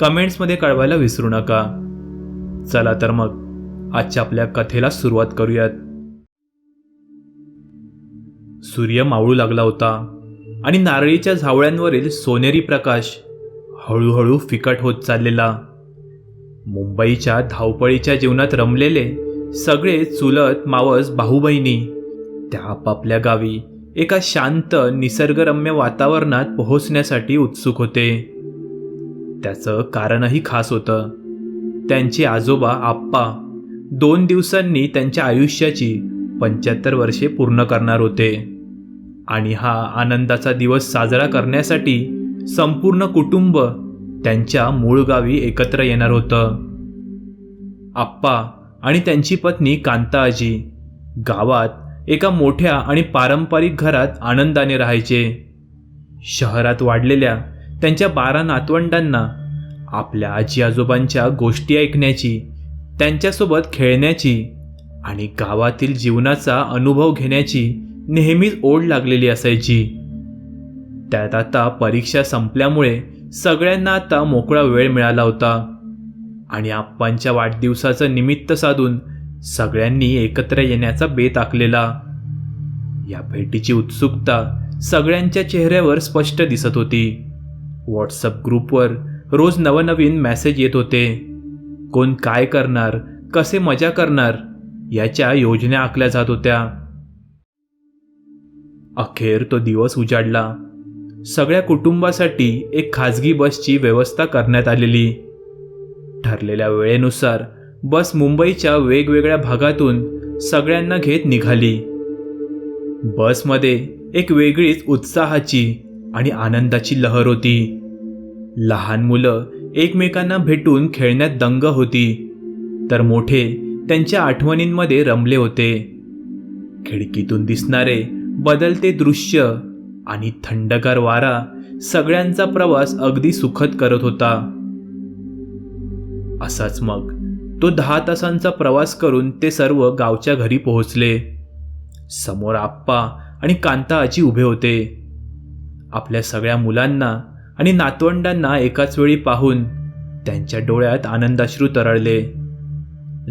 कमेंट्समध्ये कळवायला विसरू नका. चला तर मग आजच्या आपल्या कथेला सुरुवात करूयात. सूर्य मावळू लागला होता आणि नारळीच्या झावळ्यांवरील सोनेरी प्रकाश हळूहळू फिकट होत चाललेला. मुंबईच्या धावपळीच्या जीवनात रमलेले सगळे चुलत मावस भाऊ बहिणी त्या आपापल्या गावी एका शांत निसर्गरम्य वातावरणात पोहोचण्यासाठी उत्सुक होते. त्याचं कारणही खास होतं. त्यांचे आजोबा आप्पा दोन दिवसांनी त्यांच्या आयुष्याची पंच्याहत्तर वर्षे पूर्ण करणार होते. आणि हा आनंदाचा दिवस साजरा करण्यासाठी संपूर्ण कुटुंब त्यांच्या मूळ गावी एकत्र येणार होतं. आप्पा आणि त्यांची पत्नी कांताआजी गावात एका मोठ्या आणि पारंपरिक घरात आनंदाने राहायचे. शहरात वाढलेल्या त्यांच्या बारा नातवंडांना आपल्या आजी आजोबांच्या गोष्टी ऐकण्याची त्यांच्यासोबत खेळण्याची आणि गावातील जीवनाचा अनुभव घेण्याची नेहमीच ओढ लागलेली असायची. त्यात आता परीक्षा संपल्यामुळे सगळ्यांना आता मोकळा वेळ मिळाला होता आणि आप्पांच्या वाढदिवसाचं निमित्त साधून सगळ्यांनी एकत्र येण्याचा बेत आखलेला. या भेटीची उत्सुकता सगळ्यांच्या चेहऱ्यावर स्पष्ट दिसत होती. व्हॉट्सअप ग्रुपवर रोज नवनवीन मेसेज येत होते. कोण काय करणार? कसे मजा करणार? याच्या योजना आखल्या जात होत्या. अखेर तो दिवस उजाडला. सगळ्या कुटुंबासाठी एक खाजगी बसची व्यवस्था करण्यात आलेली. ठरलेल्या वेळेनुसार बस मुंबईच्या वेगवेगळ्या भागातून सगळ्यांना घेत निघाली. बसमध्ये एक वेगळीच उत्साहाची आणि आनंदाची लहर होती. लहान मुलं एकमेकांना भेटून खेळण्यात दंग होती. तर मोठे त्यांच्या आठवणींमध्ये रमले होते. खिडकीतून दिसणारे बदलते दृश्य आणि थंडगार वारा सगळ्यांचा प्रवास अगदी सुखद करत होता. असाच मग तो दहा तासांचा प्रवास करून ते सर्व गावच्या घरी पोहोचले. समोर आप्पा आणि कांताआजी उभे होते. आपल्या सगळ्या मुलांना आणि नातवंडांना एकाच वेळी पाहून त्यांच्या डोळ्यात आनंदाश्रू तरळले.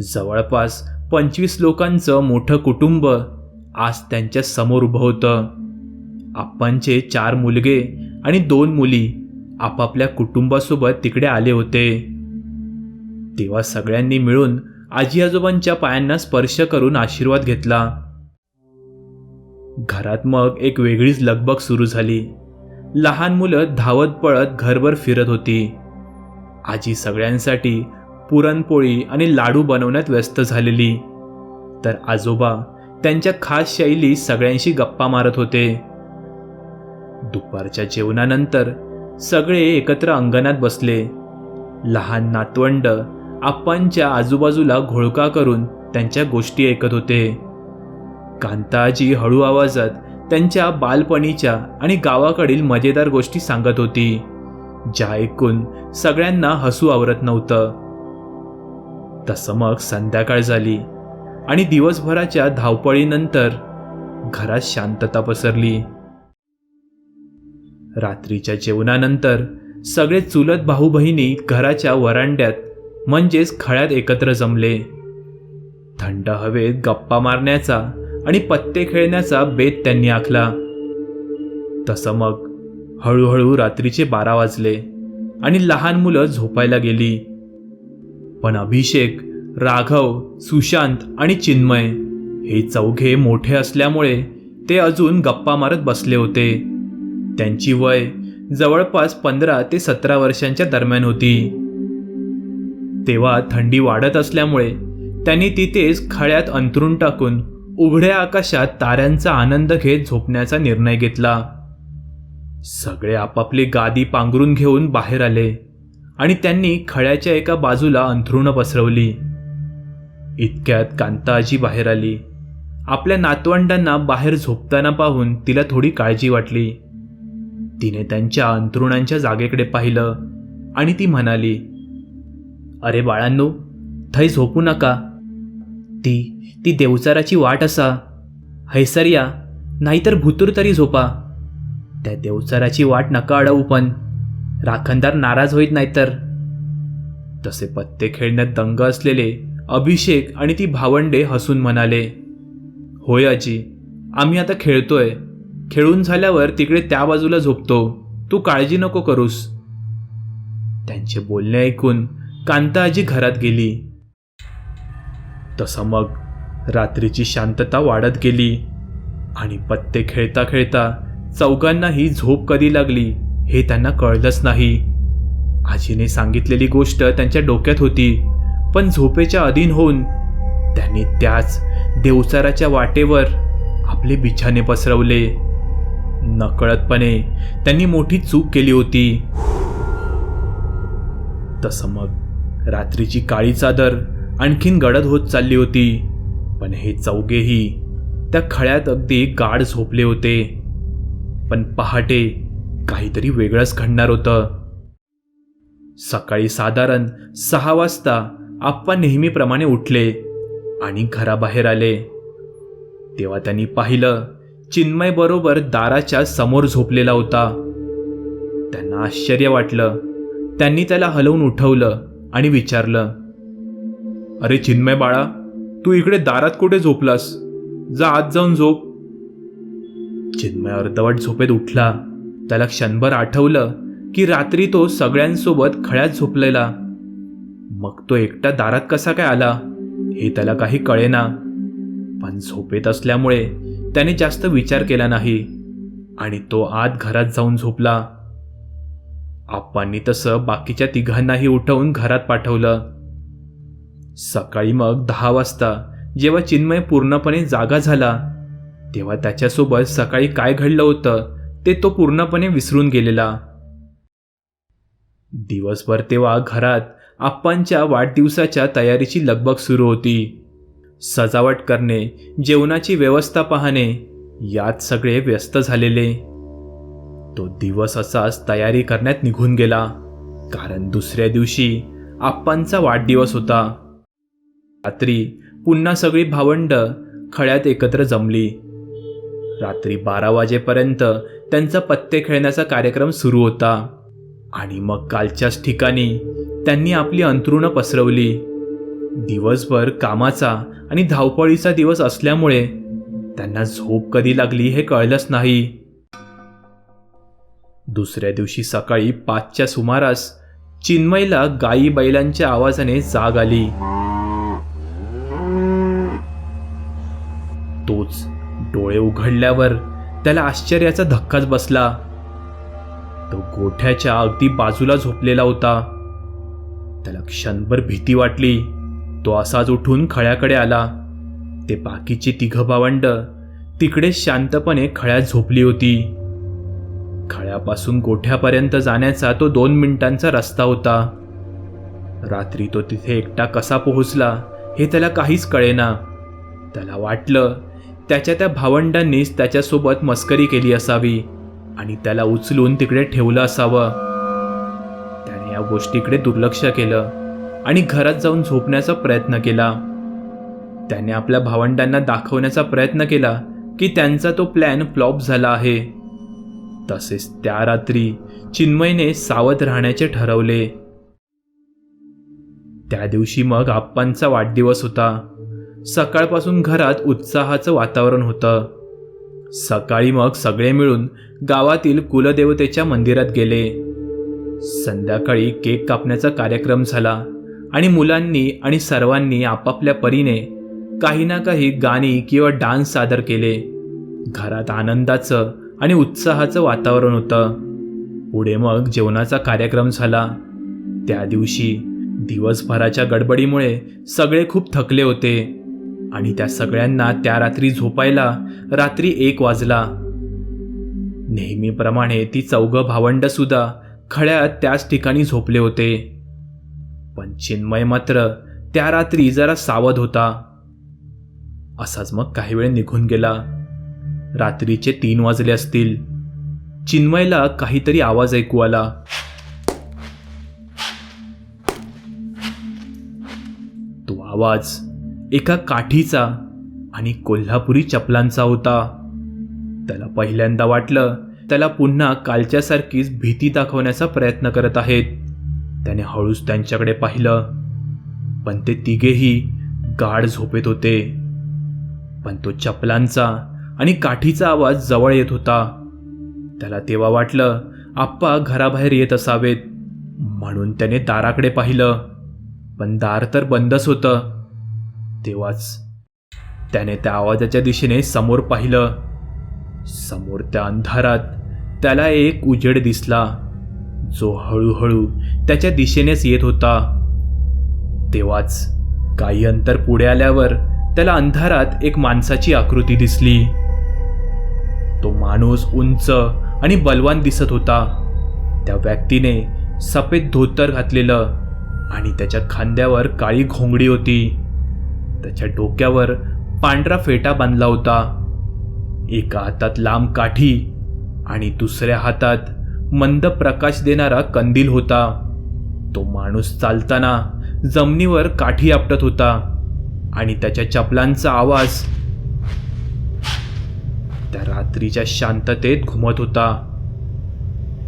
जवळपास पंचवीस लोकांचं मोठं कुटुंब आज त्यांच्यासमोर उभं होतं. आप्पांचे चार मुलगे आणि दोन मुली आपापल्या कुटुंबासोबत तिकडे आले होते. तेव्हा सगळ्यांनी मिळून आजी आजोबांच्या पायांना स्पर्श करून आशीर्वाद घेतला. घरात मग एक वेगळीच लगबग सुरू झाली. लहान मुलं धावत पळत घरभर फिरत होती. आजी सगळ्यांसाठी पुरणपोळी आणि लाडू बनवण्यात व्यस्त झालेली. तर आजोबा त्यांच्या खास शैली सगळ्यांशी गप्पा मारत होते. दुपारच्या जेवणानंतर सगळे एकत्र अंगणात बसले. लहान नातवंड आप्पांच्या आजूबाजूला घोळका करून त्यांच्या गोष्टी ऐकत होते. कांताजी हळू आवाजात त्यांच्या बालपणीच्या आणि गावाकडील मजेदार गोष्टी सांगत होती ज्या ऐकून सगळ्यांना हसू आवरत नव्हतं. तसं मग संध्याकाळ झाली आणि दिवसभराच्या धावपळीनंतर घरात शांतता पसरली. रात्रीच्या जेवणानंतर सगळे चुलत भाऊ बहिणी घराच्या वरांड्यात म्हणजेच खळ्यात एकत्र जमले. थंड हवेत गप्पा मारण्याचा आणि पत्ते खेळण्याचा बेत त्यांनी आखला. तसं मग हळूहळू रात्रीचे बारा वाजले आणि लहान मुलं झोपायला गेली. पण अभिषेक राघव सुशांत आणि चिन्मय हे चौघे मोठे असल्यामुळे ते अजून गप्पा मारत बसले होते. त्यांची वय जवळपास पंधरा ते सतरा वर्षांच्या दरम्यान होती. तेव्हा थंडी वाढत असल्यामुळे त्यांनी तिथेच खळ्यात अंतरून टाकून उघड्या आकाशात ताऱ्यांचा आनंद घेत झोपण्याचा निर्णय घेतला. सगळे आपापली गादी पांघरून घेऊन बाहेर आले आणि त्यांनी खळ्याच्या एका बाजूला अंथरुणं पसरवली. इतक्यात कांताआजी बाहेर आली. आपल्या नातवंडांना बाहेर झोपताना पाहून तिला थोडी काळजी वाटली. तिने त्यांच्या अंथरुणांच्या जागेकडे पाहिलं आणि ती म्हणाली अरे बाळांनो थै झोपू नका. ती ती देवचाराची वाट असा. हैसर या नाहीतर भुतूर तरी झोपा. त्या देवचाराची वाट नका अडवू पण राखणदार नाराज होईत नाहीतर. तसे पत्ते खेळण्यात दंग असलेले अभिषेक आणि ती भावंडे हसून म्हणाले होय आजी आम्ही आता खेळतोय. खेळून झाल्यावर तिकडे त्या बाजूला झोपतो. तू काळजी नको करूस. त्यांचे बोलणे ऐकून कांता आजी घरात गेली. तसं मग रात्रीची शांतता वाढत गेली आणि पत्ते खेळता खेळता चौघांनाही झोप कधी लागली हे त्यांना कळलंच नाही. आजीने सांगितलेली गोष्ट त्यांच्या डोक्यात होती पण झोपेच्या अधीन होऊन त्यांनी त्याच देवचाराच्या वाटेवर आपले बिछाने पसरवले. नकळतपणे त्यांनी मोठी चूक केली होती. तसं मग रात्रीची काळी चादर आणखीन गडद होत चालली होती. पण हे चौघेही त्या खळ्यात अगदी गाढ झोपले होते. पण पहाटे काहीतरी वेगळंच घडणार होतं. सकाळी साधारण सहा वाजता आप्पा नेहमीप्रमाणे उठले आणि घराबाहेर आले. तेव्हा त्यांनी पाहिलं चिन्मय बरोबर दाराच्या समोर झोपलेला होता. त्यांना आश्चर्य वाटलं. त्यांनी त्याला हलवून उठवलं आणि विचारलं अरे चिन्मय बाळा तू इकडे दारात कुठे झोपलास? जा आत जाऊन झोप. चिन्मय अर्धवट झोपेत उठला. त्याला क्षणभर आठवलं की रात्री तो सगळ्यांसोबत खळ्यात झोपलेला. मग तो एकटा दारात कसा काय आला हे त्याला काही कळेना. पण झोपेत असल्यामुळे त्याने जास्त विचार केला नाही आणि तो आत घरात जाऊन झोपला. आप्पांनी तसं बाकीच्या तिघांनाही उठवून घरात पाठवलं. सकाळी मग दहा वाजता जेव्हा चिन्मय पूर्णपणे जागा झाला तेव्हा त्याच्यासोबत सकाळी काय घडलं होतं ते तो पूर्णपणे विसरून गेलेला. दिवसभर तेव्हा घरात आप्पांच्या वाढदिवसाच्या तयारीची लगबग सुरू होती. सजावट करणे जेवणाची व्यवस्था पाहणे यात सगळे व्यस्त झालेले. तो दिवस असाच तयारी करण्यात निघून गेला कारण दुसऱ्या दिवशी आप्पांचा वाढदिवस होता. रात्री पुन्हा सगळी भावंड खळ्यात एकत्र जमली. रात्री बारा वाजेपर्यंत त्यांचा पत्ते खेळण्याचा कार्यक्रम सुरू होता. आणि मग कालच्याच ठिकाणी त्यांनी आपली अंथरुणं पसरवली. दिवसभर कामाचा आणि धावपळीचा दिवस असल्यामुळे त्यांना झोप कधी लागली हे कळलंच नाही. दुसऱ्या दिवशी सकाळी पाचच्या सुमारास चिन्मयला गाई बैलांच्या आवाजाने जाग आली. तोच डोळे उघडल्यावर त्याला आश्चर्याचा धक्काच बसला. तो गोठ्याच्या अगदी बाजूला झोपलेला होता. त्याला क्षणभर भीती वाटली. तो असाच उठून खळ्याकडे आला. ते बाकीची तिघं भावंड तिकडे शांतपणे खळ्यात झोपली होती. खळ्यापासून गोठ्यापर्यंत जाण्याचा तो दोन मिनिटांचा रस्ता होता. रात्री तो तिथे एकटा कसा पोहोचला हे त्याला काहीच कळेना. त्याला वाटलं त्याच्या त्या भावंडांनीच त्याच्यासोबत मस्करी केली असावी आणि त्याला उचलून तिकडे ठेवलं असावं. त्याने या गोष्टीकडे दुर्लक्ष केलं आणि घरात जाऊन झोपण्याचा प्रयत्न केला. त्याने आपल्या भावंडांना दाखवण्याचा प्रयत्न केला की त्यांचा तो प्लॅन फ्लॉप झाला आहे. तसेच त्या रात्री चिन्मयने सावध राहण्याचे ठरवले. त्या दिवशी मग आप्पांचा वाढदिवस होता. सकाळपासून घरात उत्साहाचं वातावरण होतं. सकाळी मग सगळे मिळून गावातील कुलदेवतेच्या मंदिरात गेले. संध्याकाळी केक कापण्याचा कार्यक्रम झाला आणि मुलांनी आणि सर्वांनी आपापल्या परीने काही ना काही गाणी किंवा डान्स सादर केले. घरात आनंदाचं आणि उत्साहाचं वातावरण होतं. पुढे मग जेवणाचा कार्यक्रम झाला. त्या दिवशी दिवसभराच्या गडबडीमुळे सगळे खूप थकले होते. आणि त्या सगळ्यांना त्या रात्री झोपायला रात्री एक वाजला. नेहमीप्रमाणे ती चौघं भावंड सुद्धा खळ्यात त्याच ठिकाणी झोपले होते. पण चिन्मय मात्र त्या रात्री जरा सावध होता. असाच मग काही वेळ निघून गेला. रात्रीचे तीन वाजले असतील. चिन्मयला काहीतरी आवाज ऐकू आला. तो आवाज एका काठीचा आणि कोल्हापुरी चपलांचा होता. त्याला पहिल्यांदा वाटलं त्याला पुन्हा कालच्यासारखीच भीती दाखवण्याचा प्रयत्न करत आहेत. त्याने हळूच त्यांच्याकडे पाहिलं. पण ते तिघेही गाढ झोपेत होते. पण तो चपलांचा आणि काठीचा आवाज जवळ येत होता. त्याला तेव्हा वाटलं आप्पा घराबाहेर येत असावेत. म्हणून त्याने दाराकडे पाहिलं. पण दार तर बंदच होतं. तेव्हाच त्याने त्या आवाजाच्या दिशेने समोर पाहिलं. समोर त्या अंधारात त्याला एक उजेड दिसला. जो हळूहळू त्याच्या दिशेनेच येत होता. तेव्हाच काही अंतर पुढे आल्यावर त्याला अंधारात एक माणसाची आकृती दिसली. तो माणूस उंच आणि बलवान दिसत होता. त्या व्यक्तीने सफेद धोतर घातलेलं आणि त्याच्या खांद्यावर काळी घोंगडी होती. त्याच्या डोक्यावर पांढरा फेटा बांधला होता. एका हातात लांब काठी आणि दुसऱ्या हातात मंद प्रकाश देणारा कंदील होता. तो माणूस चालताना जमिनीवर काठी आपटत होता आणि त्याच्या चपलांचा आवाज त्या रात्रीच्या शांततेत घुमत होता.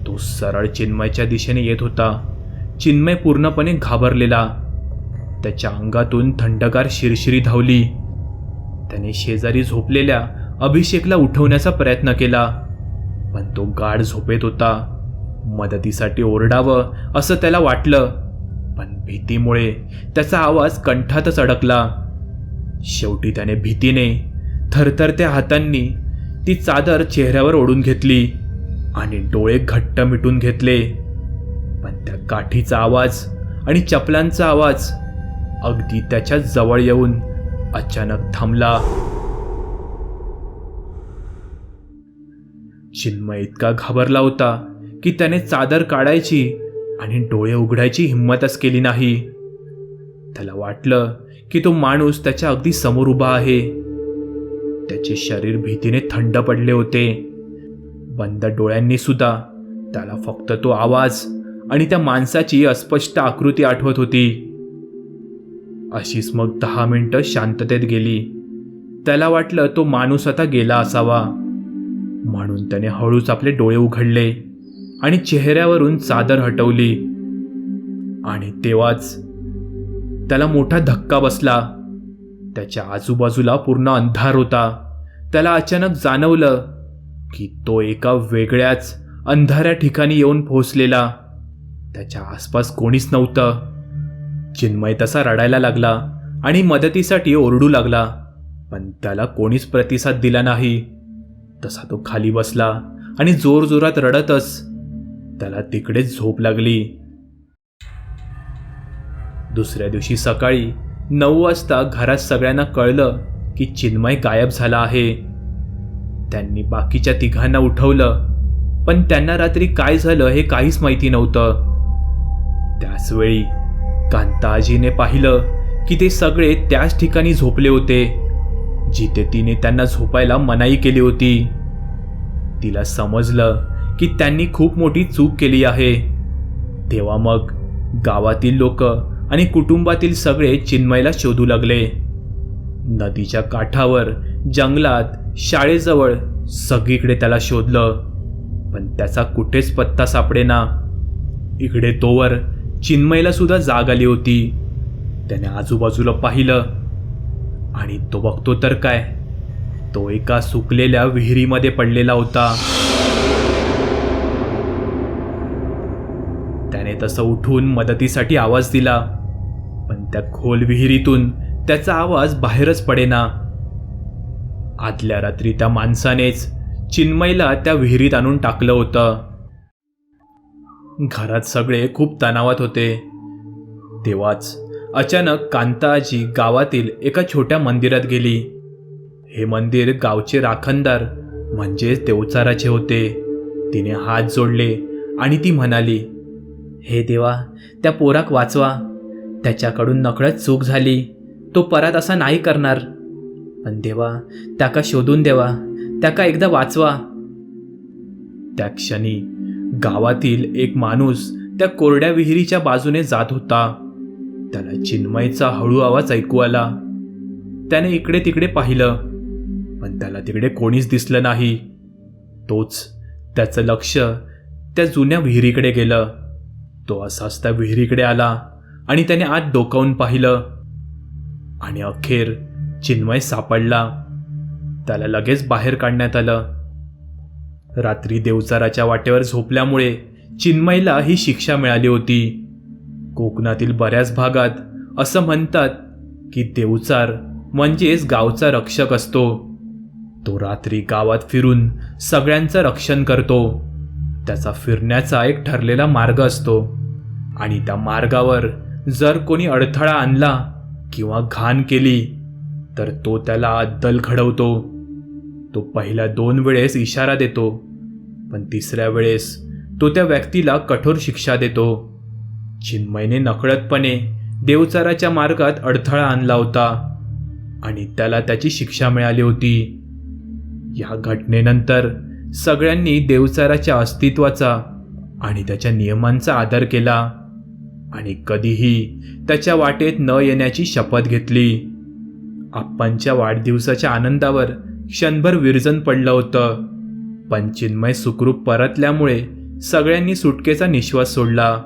तो सरळ चिन्मयच्या दिशेने येत होता. चिन्मय पूर्णपणे घाबरलेला. त्याच्या अंगातून थंडगार शिरशिरी धावली. त्याने शेजारी झोपलेल्या अभिषेकला उठवण्याचा प्रयत्न केला पण तो गाढ झोपेत होता. मदतीसाठी ओरडावं असं त्याला वाटलं पण भीतीमुळे त्याचा आवाज कंठातच अडकला. शेवटी त्याने भीतीने थरथरत्या हातांनी ती चादर चेहऱ्यावर ओढून घेतली आणि डोळे घट्ट मिटून घेतले. पण त्या काठीचा आवाज आणि चपलांचा आवाज अगदी त्याच्याजवळ येऊन अचानक थांबला. चिन्मय इतका घाबरला होता की त्याने चादर काढायची आणि डोळे उघडायची हिंमतच केली नाही. त्याला वाटलं की तो माणूस त्याच्या अगदी समोर उभा आहे. त्याचे शरीर भीतीने थंड पडले होते. बंद डोळ्यांनी सुद्धा त्याला फक्त तो आवाज आणि त्या माणसाची अस्पष्ट आकृती आठवत होती. अशीच मग दहा मिनटं शांततेत गेली. त्याला वाटलं तो माणूस आता गेला असावा. म्हणून त्याने हळूच आपले डोळे उघडले आणि चेहऱ्यावरून चादर हटवली. आणि तेव्हाच त्याला मोठा धक्का बसला. त्याच्या आजूबाजूला पूर्ण अंधार होता. त्याला अचानक जाणवलं की तो एका वेगळ्याच अंधाऱ्या ठिकाणी येऊन पोहोचलेला. त्याच्या आसपास कोणीच नव्हतं. चिन्मय तसा रडायला लागला आणि मदतीसाठी ओरडू लागला पण त्याला कोणीच प्रतिसाद दिला नाही. तसा तो खाली बसला आणि जोरजोरात रडतच. त्याला तिकडेच झोप लागली. दुसऱ्या दिवशी सकाळी नऊ वाजता घरात सगळ्यांना कळलं की चिन्मय गायब झाला आहे. त्यांनी बाकीच्या तिघांना उठवलं पण त्यांना रात्री काय झालं हे काहीच माहिती नव्हतं. त्याचवेळी कांताजीने पाहिलं की ते सगळे त्याच ठिकाणी झोपले होते जिथे तिने त्यांना झोपायला मनाई केली होती. तिला समजलं की त्यांनी खूप मोठी चूक केली आहे. तेव्हा मग गावातील लोक आणि कुटुंबातील सगळे चिन्मयला शोधू लागले. नदीच्या काठावर जंगलात शाळेजवळ सगळीकडे त्याला शोधलं पण त्याचा कुठेच पत्ता सापडेना. इकडे तोवर चिन्मयला सुद्धा जाग आली होती. त्याने आजूबाजूला पाहिलं आणि तो बघतो तर काय? तो एका सुकलेल्या विहिरीमध्ये पडलेला होता. त्याने तसं उठून मदतीसाठी आवाज दिला पण त्या खोल विहिरीतून त्याचा आवाज बाहेरच पडेना. आदल्या रात्री त्या माणसानेच चिन्मयला त्या विहिरीत आणून टाकलं होतं. घरात सगळे खूप तणावात होते. तेव्हाच अचानक कांताजी गावातील एका छोट्या मंदिरात गेली. हे मंदिर गावचे राखणदार म्हणजेच देवचाराचे होते. तिने हात जोडले आणि ती म्हणाली हे देवा त्या पोराक वाचवा. त्याच्याकडून नकळत चूक झाली. तो परत असा नाही करणार. पण देवा त्याका शोधून देवा. त्याका एकदा वाचवा. त्या क्षणी गावातील एक माणूस त्या कोरड्या विहिरीच्या बाजूने जात होता. त्याला चिन्मयचा हळू आवाज ऐकू आला. त्याने इकडे तिकडे पाहिलं पण त्याला तिकडे कोणीच दिसलं नाही. तोच त्याचं लक्ष त्या जुन्या विहिरीकडे गेलं. तो असाच त्या विहिरीकडे आला आणि त्याने आत डोकावून पाहिलं. आणि अखेर चिन्मय सापडला. त्याला लगेच बाहेर काढण्यात आलं. रात्री देवचाराच्या वाटेवर झोपल्यामुळे चिन्मयला ही शिक्षा मिळाली होती. कोकणातील बऱ्याच भागात असं म्हणतात की देवचार म्हणजेच गावचा रक्षक असतो. तो रात्री गावात फिरून सगळ्यांचं रक्षण करतो. त्याचा फिरण्याचा एक ठरलेला मार्ग असतो. आणि त्या मार्गावर जर कोणी अडथळा आणला किंवा घाण केली तर तो त्याला अद्दल घडवतो. तो पहिल्या दोन वेळेस इशारा देतो पण तिसऱ्या वेळेस तो त्या व्यक्तीला कठोर शिक्षा देतो. चिन्मयने नकळतपणे देवचाराच्या मार्गात अडथळा आणला होता आणि त्याला त्याची शिक्षा मिळाली होती. या घटनेनंतर सगळ्यांनी देवचाराच्या अस्तित्वाचा आणि त्याच्या नियमांचा आदर केला आणि कधीही त्याच्या वाटेत न येण्याची शपथ घेतली. आप्पांच्या वाढदिवसाच्या आनंदावर क्षणभर विरजन पडलं होतं. पण चिन्मय सुखरूप परतल्यामुळे सगळ्यांनी सुटकेचा निश्वास सोडला.